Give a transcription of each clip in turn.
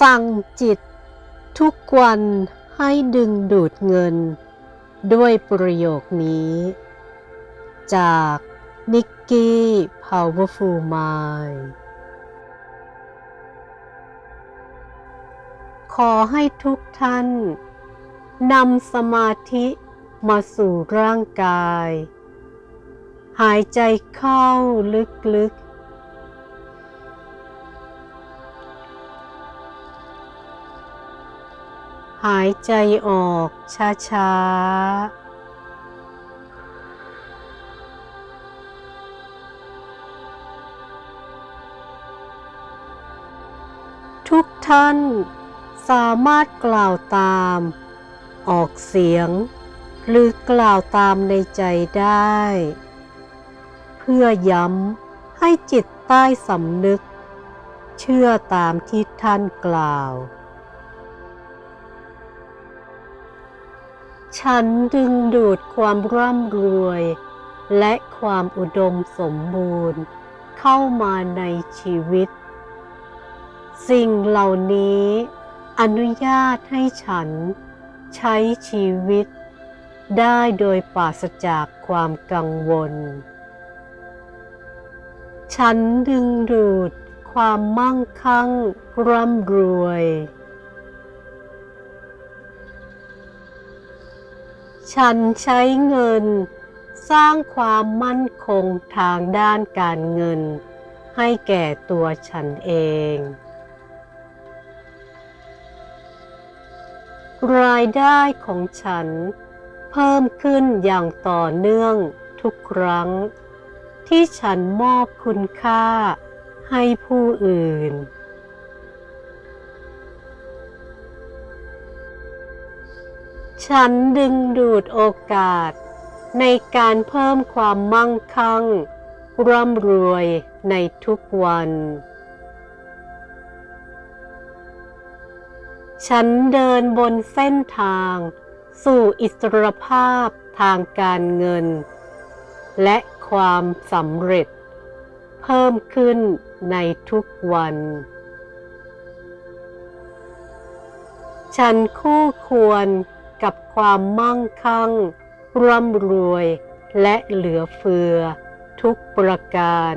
สั่งจิต ทุกวันให้ดึงดูดเงิน ด้วยประโยคนี้ จากนิกกี้ Powerful Mind ขอให้ทุกท่านนำสมาธิมาสู่ร่างกาย หายใจเข้าลึกๆายใจออกช้าๆทุกท่านสามารถกล่าวตาม ออกเสียง หรือกล่าวตามในใจได้ เพื่อย้ำให้จิตใต้สำนึก เชื่อตามที่ท่านกล่าว ฉันดึงดูดความร่ำรวย และความอุดมสมบูรณ์ เข้ามาในชีวิต สิ่งเหล่านี้อนุญาตให้ฉันใช้ชีวิต ได้โดยปราศจากความกังวล ฉันดึงดูดความมั่งคั่งร่ำรวย ฉันใช้เงิน สร้างความมั่นคงทางด้านการเงิน ให้แก่ตัวฉันเอง รายได้ของฉัน เพิ่มขึ้นอย่างต่อเนื่องทุกครั้ง ที่ฉันมอบคุณค่าให้ผู้อื่น ฉันดึงดูดโอกาส ในการเพิ่มความมั่งคั่ง ร่ำรวยในทุกวัน ฉันเดินบนเส้นทาง สู่อิสรภาพทางการเงิน และความสำเร็จ เพิ่มขึ้นในทุกวัน ฉันคู่ควร ความมั่งคั่ง ร่ำรวย และเหลือเฟือ ทุกประการ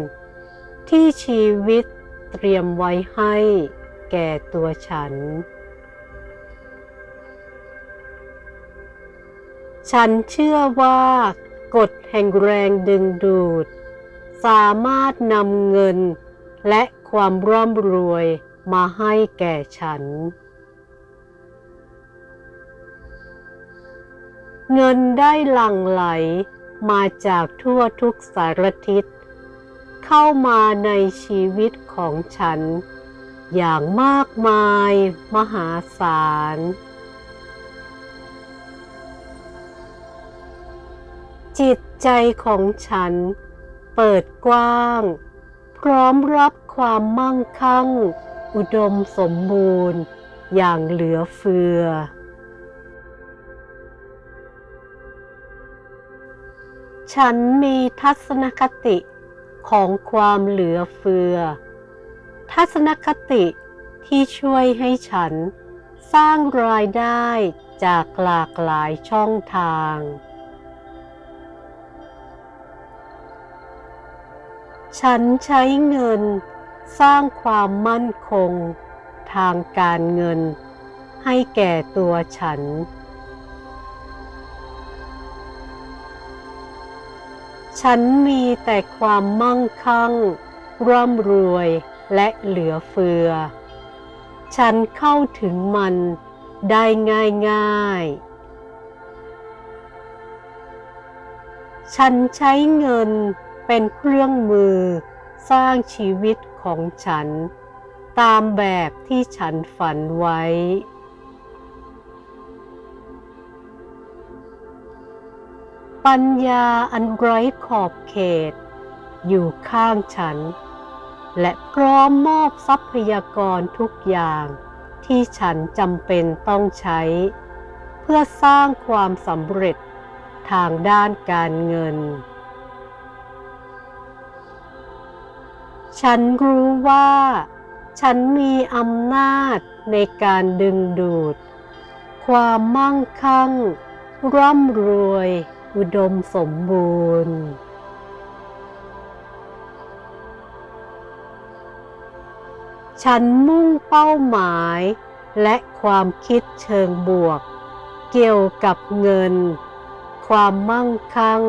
ที่ชีวิตเตรียมไว้ให้แก่ตัวฉัน ฉันเชื่อว่ากฎแห่งแรงดึงดูด สามารถนำเงินและความร่ำรวยมาให้แก่ฉัน เงินได้หลั่งไหลมาจากทั่วทุกสารทิศ เข้ามาในชีวิตของฉัน อย่างมากมายมหาศาล จิตใจของฉัน เปิดกว้าง พร้อมรับความมั่งคั่ง อุดมสมบูรณ์ อย่างเหลือเฟือ ฉันมีทัศนคติของความเหลือเฟือ ทัศนคติที่ช่วยให้ฉันสร้างรายได้จากหลากหลายช่องทาง ฉันใช้เงินสร้างความมั่นคงทางการเงินให้แก่ตัวฉัน ฉันมีแต่ความมั่งคั่ง ร่ำรวยและเหลือเฟือ ฉันเข้าถึงมันได้ง่ายๆ ฉันใช้เงินเป็นเครื่องมือสร้างชีวิตของฉัน ตามแบบที่ฉันฝันไว้ ปัญญาอันไร้ขอบเขต อยู่ข้างฉัน และพร้อมมอบทรัพยากรทุกอย่างที่ฉันจำเป็นต้องใช้ เพื่อสร้างความสำเร็จทางด้านการเงิน ฉันรู้ว่า ฉันมีอำนาจในการดึงดูด ความมั่งคั่ง ร่ำรวย อุดมสมบูรณ์ ฉันมุ่งเป้าหมายและความคิดเชิงบวก เกี่ยวกับเงิน ความมั่งคั่ง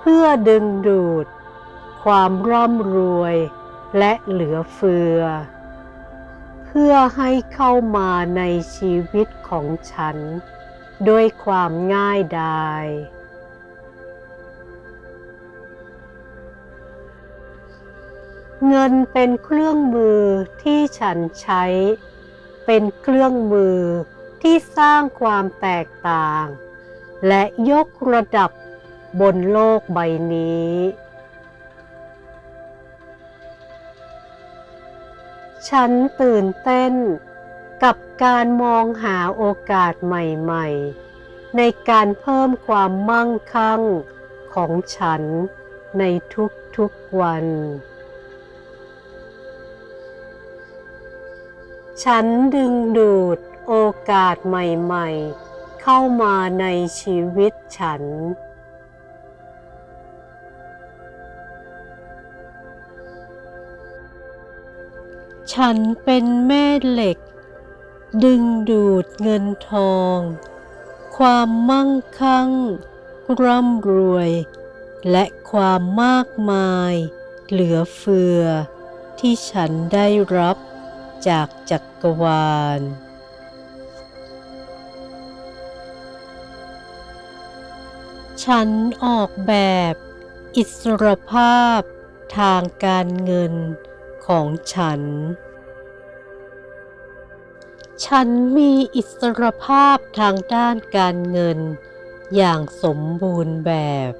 เพื่อดึงดูด ความร่ำรวยและเหลือเฟือ เพื่อให้เข้ามาในชีวิตของฉัน ด้วยความง่ายดาย เงินเป็นเครื่องมือที่ฉันใช้ เป็นเครื่องมือที่สร้างความแตกต่าง และยกระดับบนโลกใบนี้ ฉันตื่นเต้น กับการมองหาโอกาสใหม่ๆ ในการเพิ่มความมั่งคั่งของฉันในทุกๆวัน ฉันดึงดูดโอกาสใหม่ๆ เข้ามาในชีวิตฉัน ฉันเป็นแม่เหล็ก ดึงดูดเงินทอง ความมั่งคั่ง ร่ำรวย และความมากมาย เหลือเฟือ ที่ฉันได้รับจากจักรวาล ฉันออกแบบ อิสรภาพทางการเงินของฉัน ฉันมีอิสรภาพทางด้านการเงิน อย่างสมบูรณ์แบบ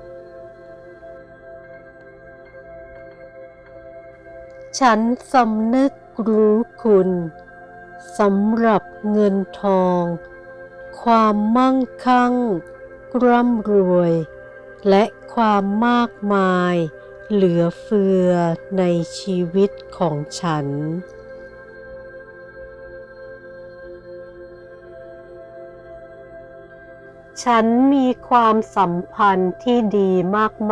ฉันสำนึกรู้คุณสำหรับเงินทอง ความมั่งคั่ง ร่ำรวย และความมากมาย เหลือเฟือในชีวิตของฉัน ฉันมีความสัมพันธ์ที่ดี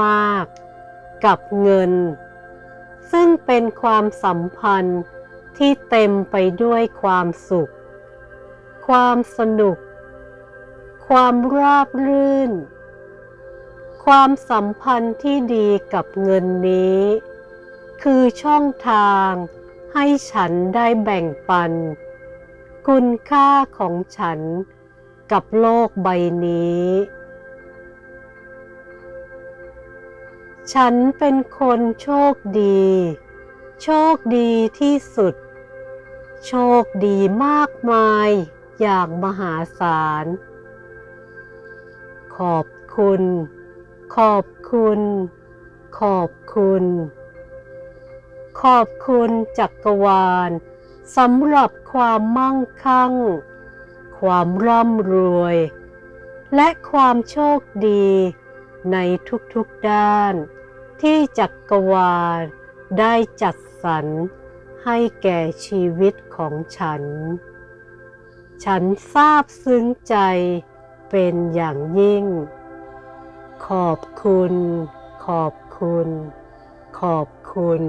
มากๆ กับเงิน ซึ่งเป็นความสัมพันธ์ที่เต็มไปด้วยความสุข ความสนุก ความราบรื่น ความสัมพันธ์ที่ดีกับเงินนี้ คือช่องทางให้ฉันได้แบ่งปัน คุณค่าของฉัน กับโลกใบนี้ ฉันเป็นคนโชคดี โชคดีที่สุด โชคดีมากมายอย่างมหาศาล ขอบคุณ ขอบคุณ ขอบคุณ ขอบคุณจักรวาลสำหรับความมั่งคั่ง ความร่ำรวย และความโชคดีในทุกๆด้าน ที่จักรวาลได้จัดสรรให้แก่ชีวิตของฉัน ฉันซาบซึ้งใจเป็นอย่างยิ่ง ขอบคุณ ขอบคุณ ขอบคุณ